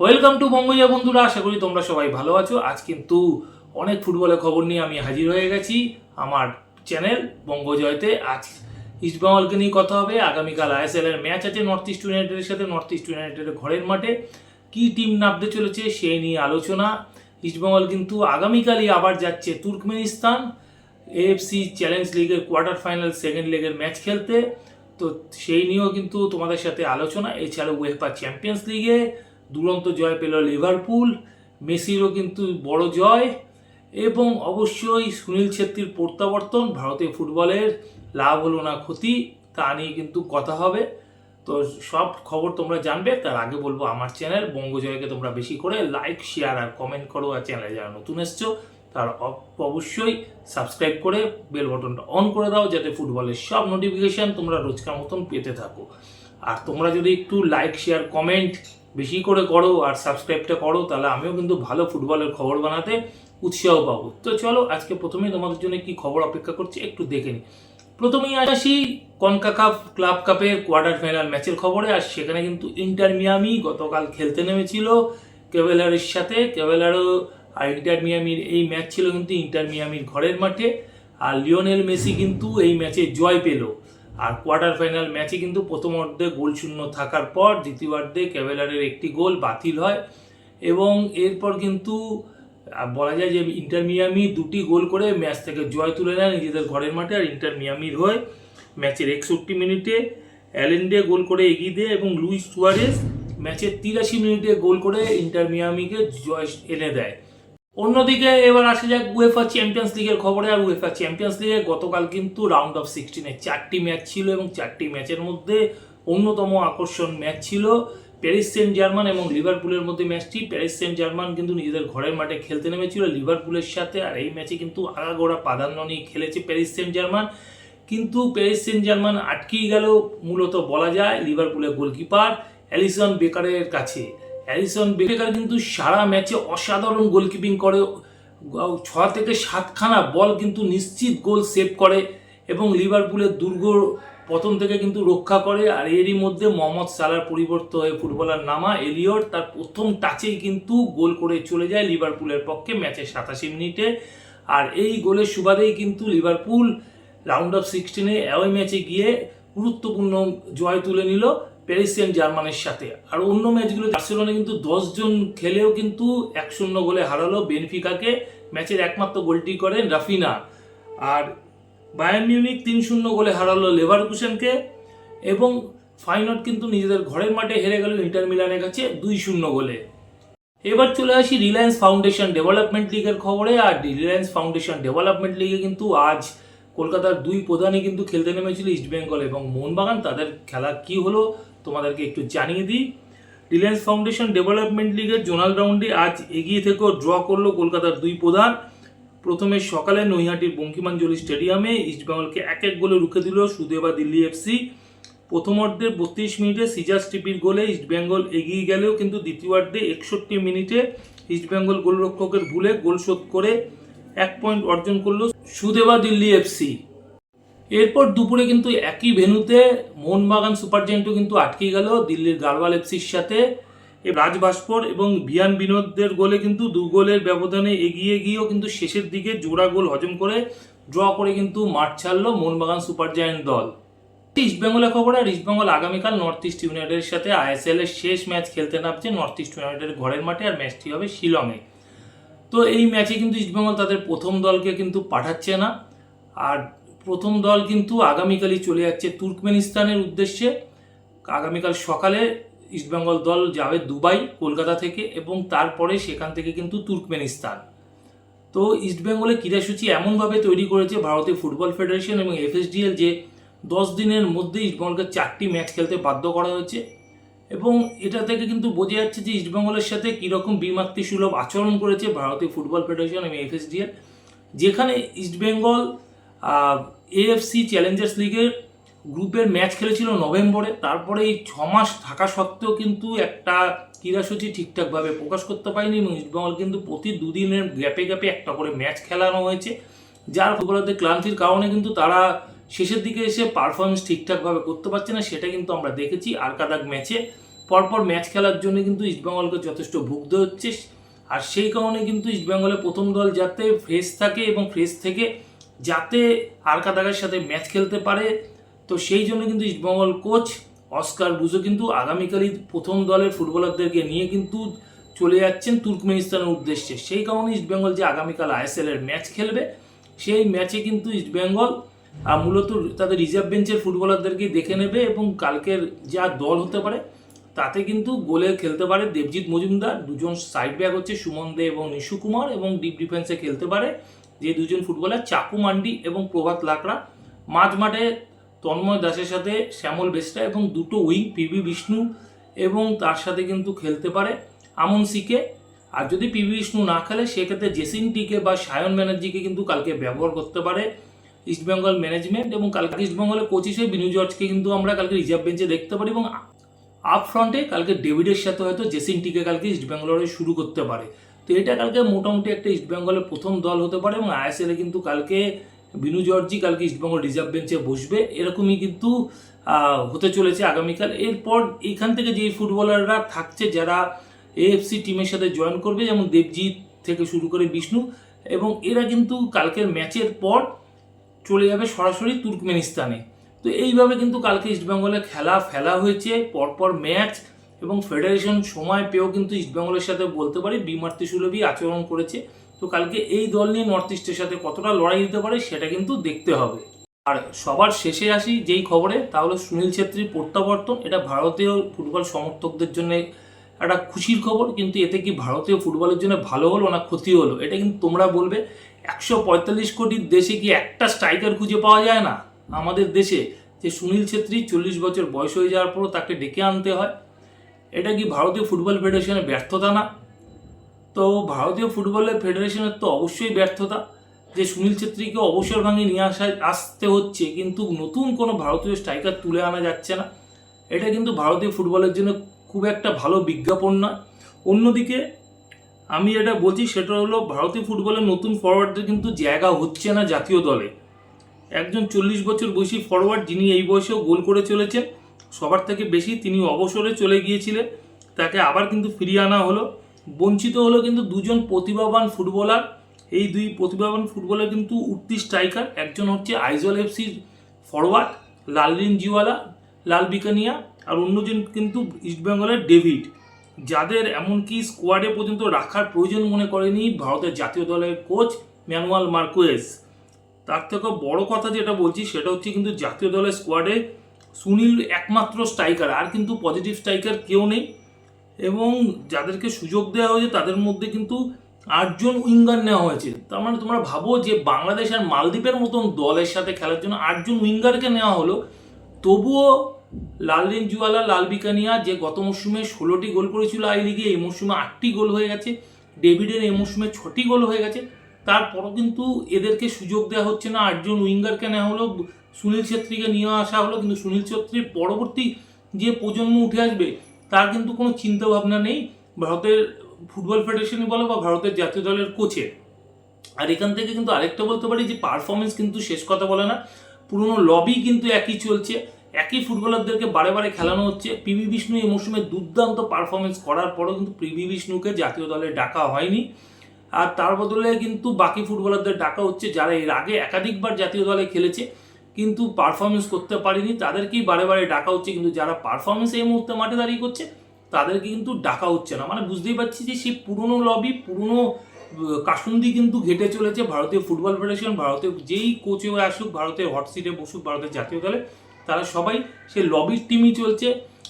Welcome to বঙ্গজা বন্ধুরা, আশা করি তোমরা সবাই ভালো আছো। আজ কিন্তু অনেক ফুটবলের খবর নিয়ে আমি হাজির হয়ে গেছি আমার চ্যানেল বঙ্গজয়তে। আজ ইস্টবেঙ্গলকে নিয়ে কথা হবে। আগামীকাল আইএসএল এর ম্যাচ আছে নর্থ ইস্ট ইউনাইটেডের সাথে নর্থ ইস্ট ইউনাইটেডের ঘরের মাঠে। কি টিম নামতে চলেছে সেই নিয়ে আলোচনা। ইস্টবেঙ্গল কিন্তু আগামীকালই আবার যাচ্ছে তুর্কমেনিস্তান। এএফসি চ্যালেঞ্জ লিগের কোয়ার্টার ফাইনাল সেকেন্ড লেগের ম্যাচ খেলতে। তো সেই নিয়েও কিন্তু তোমাদের সাথে আলোচনা। এছাড়া উয়েফা চ্যাম্পিয়ন্স লিগে দুরন্ত জয় পেল লিভারপুল, মেসিরও কিন্তু বড় জয় এবং অবশ্যই সুনীল ছেত্রীর প্রত্যাবর্তন ভারতীয় ফুটবলের লাভ হলো না ক্ষতি, তা নিয়ে কিন্তু কথা হবে। তো সব খবর তোমরা জানবে, তার আগে বলব আমার চ্যানেল বঙ্গজয়কে তোমরা বেশি করে লাইক, শেয়ার আর কমেন্ট করো, আর চ্যানেলে যারা নতুন এসছো, তার অবশ্যই সাবস্ক্রাইব করে বেল বাটনটা অন করে দাও, যাতে ফুটবলের সব নোটিফিকেশান তোমরা রোজকার মতন পেতে থাকো। আর তোমরা যদি একটু লাইক, শেয়ার, কমেন্ট বেশি করে করো আর সাবস্ক্রাইবটা করো, তাহলে আমিও কিন্তু ভালো ফুটবলের খবর বানাতে উৎসাহ পাবো। তো চলো, আজকে প্রথমেই তোমাদের জন্য কি খবর অপেক্ষা করছি, একটু দেখে নিই। প্রথমেই আসি কনকাকাপ ক্লাব কাপের কোয়ার্টার ফাইনাল ম্যাচের খবরে, আর সেখানে কিন্তু ইন্টার মিয়ামি গতকাল খেলতে নেমেছিল কেভেলারের সাথে। কেভেলারও আর ইন্টার মিয়ামির, এই ম্যাচ ছিল কিন্তু ইন্টার মিয়ামির ঘরের মাঠে, আর লিওনেল মেসি কিন্তু এই ম্যাচে জয় পেল। আর কোয়ার্টার ফাইনাল ম্যাচে কিন্তু প্রথম অর্ধে গোল শূন্য থাকার পর দ্বিতীয়ার্ধে ক্যাভেলারের একটি গোল বাতিল হয় এবং এরপর কিন্তু বলা যায় যে ইন্টার মিয়ামি দুটি গোল করে ম্যাচ থেকে জয় তুলে নেয় নিজেদের ঘরের মাঠে আর ইন্টার মিয়ামির হয়ে ম্যাচের একষট্টি মিনিটে অ্যালেন্ডে গোল করে এগিয়ে দেয় এবং লুইস সুয়ারেস ম্যাচের তিরাশি মিনিটে গোল করে ইন্টার মিয়ামিকে জয় এনে দেয়। অন্যদিকে এবার আসা যাক উয়েফা চ্যাম্পিয়ন্স লিগের খবরে। আর উয়েফা চ্যাম্পিয়ন্স লিগে গতকাল কিন্তু রাউন্ড অফ সিক্সটিনে চারটি ম্যাচ ছিল এবং চারটি ম্যাচের মধ্যে অন্যতম আকর্ষণ ম্যাচ ছিল প্যারিস সেন্ট জার্মান এবং লিভারপুলের মধ্যে ম্যাচটি প্যারিস সেন্ট জার্মান কিন্তু নিজেদের ঘরের মাঠে খেলতে নেমেছিল লিভারপুলের সাথে আর এই ম্যাচে কিন্তু আগাগোড়া প্রাধান্য নিয়ে খেলেছে প্যারিস সেন্ট জার্মান কিন্তু প্যারিস সেন্ট জার্মান আটকেই গেল, মূলত বলা যায় লিভারপুলের গোলকিপার অ্যালিসন বেকারের কাছে। অ্যালিসন বেকার কিন্তু সারা ম্যাচে অসাধারণ গোলকিপিং করে। ছ থেকে সাতখানা বল কিন্তু নিশ্চিত গোল সেভ করে এবং লিভারপুলের দুর্গ পতন থেকে কিন্তু রক্ষা করে। আর এরই মধ্যে মোহাম্মদ সালার পরিবর্তন হয়ে ফুটবলার নামা এলিয়ট তার প্রথম টাচেই কিন্তু গোল করে চলে যায় লিভারপুলের পক্ষে ম্যাচের সাতাশি মিনিটে। আর এই গোলের সুবাদেই কিন্তু লিভারপুল রাউন্ড অফ সিক্সটিনে অ্যাওয়ে ম্যাচে গিয়ে গুরুত্বপূর্ণ জয় তুলে নিল। প্যারিস জার্মানির সাথে। আর অন্য ম্যাচগুলো বার্সেলোনা কিন্তু জন খেলেও কিন্তু এক শূন্য গোলে হারালো বেনফিকাকে। ম্যাচের একমাত্র গোলটি করেন রাফিনা। আর বায়ার্ন মিউনিক তিন শূন্য গোলে হারালো লেভারকুসেনকে। এবং ফাইনাল কিন্তু নিজেদের ঘরের মাঠে হেরে গেল ইন্টার মিলানের কাছে দুই শূন্য গোলে। এবার চলে আসি রিলায়েন্স ফাউন্ডেশন ডেভেলপমেন্ট লিগের খবরে। আর রিলায়েন্স ফাউন্ডেশন ডেভেলপমেন্ট লিগে কিন্তু আজ কলকাতার দুই প্রধানই কিন্তু খেলতে নেমেছিল ইস্টবেঙ্গল এবং মোহনবাগান। তাদের খেলা কি হলো তোমাদেরকে একটু জানিয়ে দিই। রিলায়েন্স ফাউন্ডেশন ডেভেলপমেন্ট লিগের জোনাল রাউন্ডে আজ এগিয়ে থেকেও ড্র করল কলকাতার দুই প্রধান। প্রথমে সকালে নৈহাটির বঙ্কিমাঞ্জলি স্টেডিয়ামে ইস্টবেঙ্গলকে এক এক গোলে রুখে দিল সুদেবা দিল্লি এফসি প্রথমার্ধে বত্রিশ মিনিটে সিজাস টিপির গোলে ইস্টবেঙ্গল এগিয়ে গেলেও কিন্তু দ্বিতীয়ার্ধে একষট্টি মিনিটে ইস্টবেঙ্গল গোলরক্ষকের ভুলে গোল শোধ করে এক পয়েন্ট অর্জন করল সুদেবা দিল্লি এফসি এরপর দুপুরে কিন্তু একই ভেন্যুতে মোহনবাগান সুপার জায়েন্টও কিন্তু আটকে গেল। দিল্লির গারওয়াল এফসির সাথে। এ রাজ এবং ভিয়ান বিনোদদের গোলে কিন্তু দু গোলের ব্যবধানে এগিয়ে গিয়েও কিন্তু শেষের দিকে জোড়া গোল হজম করে ড্র করে কিন্তু মাঠ ছাড়লো মোহনবাগান সুপার জায়েন্ট দল। ইস্টবেঙ্গলের খবর আর ইস্টবেঙ্গল আগামীকাল নর্থ ইস্ট ইউনাইটেডের সাথে আইএসএল এর শেষ ম্যাচ খেলতে নামছে নর্থ ইস্ট ইউনাইটেডের ঘরের মাঠে আর ম্যাচটি হবে শিলংয়ে। তো এই ম্যাচে কিন্তু ইস্টবেঙ্গল তাদের প্রথম দলকে কিন্তু পাঠাচ্ছে না। আর প্রথম দল কিন্তু আগামীকালই চলে যাচ্ছে তুর্কমেনিস্তানের উদ্দেশ্যে। আগামীকাল সকালে ইস্টবেঙ্গল দল যাবে দুবাই, কলকাতা থেকে এবং তারপরে সেখান থেকে কিন্তু তুর্কমেনিস্তান। তো ইস্টবেঙ্গলের ক্রীড়াসূচি এমনভাবে তৈরি করেছে ভারতীয় ফুটবল ফেডারেশন এবং এফএসডিএল যে দশ দিনের মধ্যে ইস্টবেঙ্গলকে চারটি ম্যাচ খেলতে বাধ্য করা হয়েছে এবং এটা থেকে কিন্তু বোঝা যাচ্ছে যে ইস্টবেঙ্গলের সাথে কীরকম বিমাতৃ সুলভ আচরণ করেছে ভারতীয় ফুটবল ফেডারেশন এবং এফএসডিএল। যেখানে ইস্টবেঙ্গল এএফসি চ্যালেঞ্জার্স লিগের গ্রুপের ম্যাচ খেলেছিল নভেম্বরে, তারপরে এই ছ মাস থাকা সত্ত্বেও কিন্তু একটা ক্রীড়াসূচি ঠিকঠাকভাবে প্রকাশ করতে পারেনি এবং ইস্টবেঙ্গল কিন্তু প্রতি দুদিনের গ্যাপে গ্যাপে একটা করে ম্যাচ খেলানো হয়েছে, যার ফুটবলারদের ক্লান্তির কারণে কিন্তু তারা শেষের দিকে এসে পারফরমেন্স ঠিকঠাকভাবে করতে পারছে না, সেটা কিন্তু আমরা দেখেছি আরকাদাক ম্যাচে পরপর ম্যাচ খেলার জন্য কিন্তু ইস্টবেঙ্গলকে যথেষ্ট ভুগতে হচ্ছে, আর সেই কারণে কিন্তু ইস্টবেঙ্গলের প্রথম দল যাতে ফ্রেশ থাকে এবং ফ্রেশ থেকে যাতে আরকাদাগের সাথে ম্যাচ খেলতে পারে। তো সেই জন্য কিন্তু ইস্টবেঙ্গল কোচ অস্কার বুজো কিন্তু আগামীকালই প্রথম দলের ফুটবলারদেরকে নিয়ে কিন্তু চলে যাচ্ছেন তুর্কমেনিস্তানের উদ্দেশ্যে। সেই কারণে ইস্টবেঙ্গল যে আগামীকাল আইএসএল এর ম্যাচ খেলবে, সেই ম্যাচে কিন্তু ইস্টবেঙ্গল মূলত তাদের রিজার্ভ বেঞ্চের ফুটবলারদেরকে দেখে নেবে এবং কালকের যা দল হতে পারে, তাতে কিন্তু গোলে খেলতে পারে দেবজিৎ মজুমদার। দুজন সাইড ব্যাক হচ্ছে সুমন দে এবং নিশু কুমার এবং ডিপ ডিফেন্সে খেলতে পারে। যে দুজন ফুটবলার চাকু মান্ডি এবং প্রভাত লাকড়া, মাঝ মাঠে তন্ময় দাসের সাথে শ্যামল বেসরা এবং দুটো উইং পিবি বিষ্ণু এবং তার সাথে কিন্তু খেলতে পারে আমন সিকে। আর যদি পিবি বিষ্ণু না খেলে, সেক্ষেত্রে জেসিন টিকে বা সায়ন ব্যানার্জিকে কিন্তু কালকে ব্যবহার করতে পারে ইস্টবেঙ্গল ম্যানেজমেন্ট এবং কালকে ইস্টবেঙ্গলের কোচ হিসেবে বিনু জর্জকে কিন্তু আমরা কালকে রিজার্ভ বেঞ্চে দেখতে পারি এবং আপ ফ্রন্টে কালকে ডেভিডের সাথে হয়তো জেসিন টিকে কালকে ইস্টবেঙ্গলের শুরু করতে পারে। তো এটা কালকে মোটামুটি একটা ইস্টবেঙ্গলের প্রথম দল হতে পারে এবং আইএসএল কিন্তু কালকে বিনু জর্জি কালকে ইস্টবেঙ্গল রিজার্ভ বেঞ্চে বসবে। এরকমই কিন্তু হতে চলেছে আগামীকাল। এরপর এখান থেকে যে ফুটবলাররা থাকছে যারা এএফসি টিমের সাথে জয়েন করবে, যেমন দেবজিৎ থেকে শুরু করে বিষ্ণু, এবং এরা কিন্তু কালকের ম্যাচের পর চলে যাবে সরাসরি তুর্কমেনিস্তানে। তো এইভাবে কিন্তু কালকে ইস্টবেঙ্গলে খেলা ফেলা হয়েছে, পরপর ম্যাচ এবং ফেডারেশন সময় পেয়েও কিন্তু ইস্টবেঙ্গলের সাথে বলতে পারি বিমার্তি সুলভই আচরণ করেছে। তো কালকে এই দল নিয়ে নর্থ ইস্টের সাথে কতটা লড়াই দিতে পারে সেটা কিন্তু দেখতে হবে। আর সবার শেষে আসি যেই খবরে তাহলে সুনীল ছেত্রীর প্রত্যাবর্তন। এটা ভারতীয় ফুটবল সমর্থকদের জন্য একটা খুশির খবর, কিন্তু এতে কি ভারতীয় ফুটবলের জন্য ভালো হলো না ক্ষতি হলো? এটা কিন্তু তোমরা বলবে, একশো পঁয়তাল্লিশ কোটির দেশে কি একটা স্ট্রাইকার খুঁজে পাওয়া যায় না? আমাদের দেশে যে সুনীল ছেত্রী চল্লিশ বছর বয়স হয়ে যাওয়ার পরও তাকে ডেকে আনতে হয় এটা কি ভারতীয় ফুটবল ফেডারেশনের ব্যর্থতা না? তো ভারতীয় ফুটবলের ফেডারেশনের তো অবশ্যই ব্যর্থতা। যে সুনীল ছেত্রীকে অবসর ভাঙিয়ে নিয়ে আসা আসতে হচ্ছে, কিন্তু নতুন কোনো ভারতীয় স্ট্রাইকার তুলে আনা যাচ্ছে না। এটা কিন্তু ভারতীয় ফুটবলের জন্য খুব একটা ভালো বিজ্ঞাপন নয়। অন্যদিকে, আমি এটা বলছি, সেটা হলো ভারতীয় ফুটবলের নতুন ফরওয়ার্ডদের কিন্তু জায়গা হচ্ছে না জাতীয় দলে। একজন চল্লিশ বছর বয়সী ফরওয়ার্ড যিনি এই বয়সেও গোল করে চলেছেন সবার থেকে বেশি তিনি অবসরে চলে গিয়েছিলেন। তাকে আবার কিন্তু ফিরিয়ে আনা হলো। বঞ্চিত হলো কিন্তু দুজন প্রতিভাবান ফুটবলার। এই দুই প্রতিভাবান ফুটবলার কিন্তু উঠতি স্ট্রাইকার একজন হচ্ছে আইজল এফসির ফরওয়ার্ড লালরিন জিওয়ালা, লাল বিকানিয়া, আর অন্যজন কিন্তু ইস্টবেঙ্গলের ডেভিড যাদের এমনকি স্কোয়াডে পর্যন্ত রাখার প্রয়োজন মনে করেনি ভারতের জাতীয় দলের কোচ ম্যানুয়াল মার্কোয়েস তার থেকে বড় কথা যেটা বলছি, সেটা হচ্ছে কিন্তু জাতীয় দলের স্কোয়াডে সুনীল একমাত্র স্ট্রাইকার, আর কিন্তু পজিটিভ স্ট্রাইকার কেউ নেই। এবং যাদেরকে সুযোগ দেওয়া হয়েছে, তাদের মধ্যে কিন্তু আটজন উইঙ্গার নেওয়া হয়েছে। তার মানে তোমরা ভাবো যে বাংলাদেশ আর মালদ্বীপের মতন দলের সাথে খেলার জন্য আটজন উইঙ্গারকে নেওয়া হলো। তবুও লালরিন জুয়ালা, লাল বিকানিয়া যে গত মরশুমে ষোলোটি গোল করেছিল আই লিগে, এই মরশুমে আটটি গোল হয়ে গেছে। ডেভিডের এই মরশুমে ছটি গোল হয়ে গেছে। তারপরও কিন্তু এদেরকে সুযোগ দেওয়া হচ্ছে না, আটজন উইঙ্গারকে নেওয়া হলো। সুনীল ছেত্রীকে নিয়ে আসা হলো, কিন্তু সুনীল ছেত্রীর পরবর্তী যে প্রজন্ম উঠে আসবে, তার কিন্তু কোনো চিন্তা ভাবনা নেই ভারতের ফুটবল ফেডারেশনই বলো বা ভারতের জাতীয় দলের কোচে আর এখান থেকে কিন্তু আরেকটা বলতে পারি যে পারফরমেন্স কিন্তু শেষ কথা বলে না, পুরনো লবি কিন্তু একই চলছে, একই ফুটবলারদেরকে বারে বারে খেলানো হচ্ছে। পিবি বিষ্ণু এই মৌসুমে দুর্দান্ত পারফরমেন্স করার পরও কিন্তু পিবি বিষ্ণুকে জাতীয় দলে ডাকা হয়নি। আর তার বদলে কিন্তু বাকি ফুটবলারদের ডাকা হচ্ছে, যারা এর আগে একাধিকবার জাতীয় দলে খেলেছে। কিন্তু পারফরমেন্স করতে পারেনি তাদেরকেই বারে বারে ডাকা হচ্ছে। কিন্তু যারা পারফরমেন্স এই মুহূর্তে মাঠে দাঁড়িয়ে করছে তাদেরকে কিন্তু ডাকা হচ্ছে না। মানে বুঝতেই পারছি যে সেই পুরনো লবি পুরনো আহ, কাসুন্দি কিন্তু ঘেটে চলেছে ভারতীয় ফুটবল ফেডারেশন ভারতের যেই কোচে আসুক ভারতের হট সিটে বসুক ভারতের জাতীয় দলে তারা সবাই সে লবির টিমই চলছে।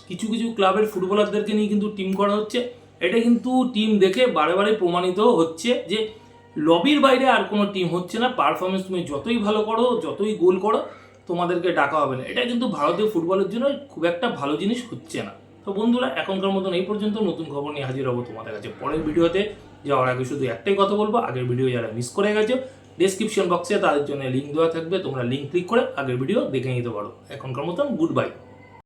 কিছু কিছু ক্লাবের ফুটবলারদেরকে নিয়ে কিন্তু টিম করা হচ্ছে। এটা কিন্তু টিম দেখে বারে বারে প্রমাণিত হচ্ছে যে লবির বাইরে আর কোনো টিম হচ্ছে না। পারফরমেন্স তুমি যতই ভালো করো, যতই গোল করো, তোমাদেরকে ডাকা হবে না। এটা কিন্তু ভারতীয় ফুটবলের জন্য খুব একটা ভালো জিনিস হচ্ছে না। তো বন্ধুরা, এখনকার মতন এই পর্যন্ত নতুন খবর নিয়ে হাজির হব তোমাদের কাছে। পরের ভিডিওতে যাওয়ার আগে শুধু একটাই কথা বলব, আগের ভিডিও যারা মিস করে গেছো ডেসক্রিপশন বক্সে তাদের জন্য লিঙ্ক দেওয়া থাকবে। তোমরা লিঙ্ক ক্লিক করে আগের ভিডিও দেখে নিতে পারো। এখনকার মতন গুড বাই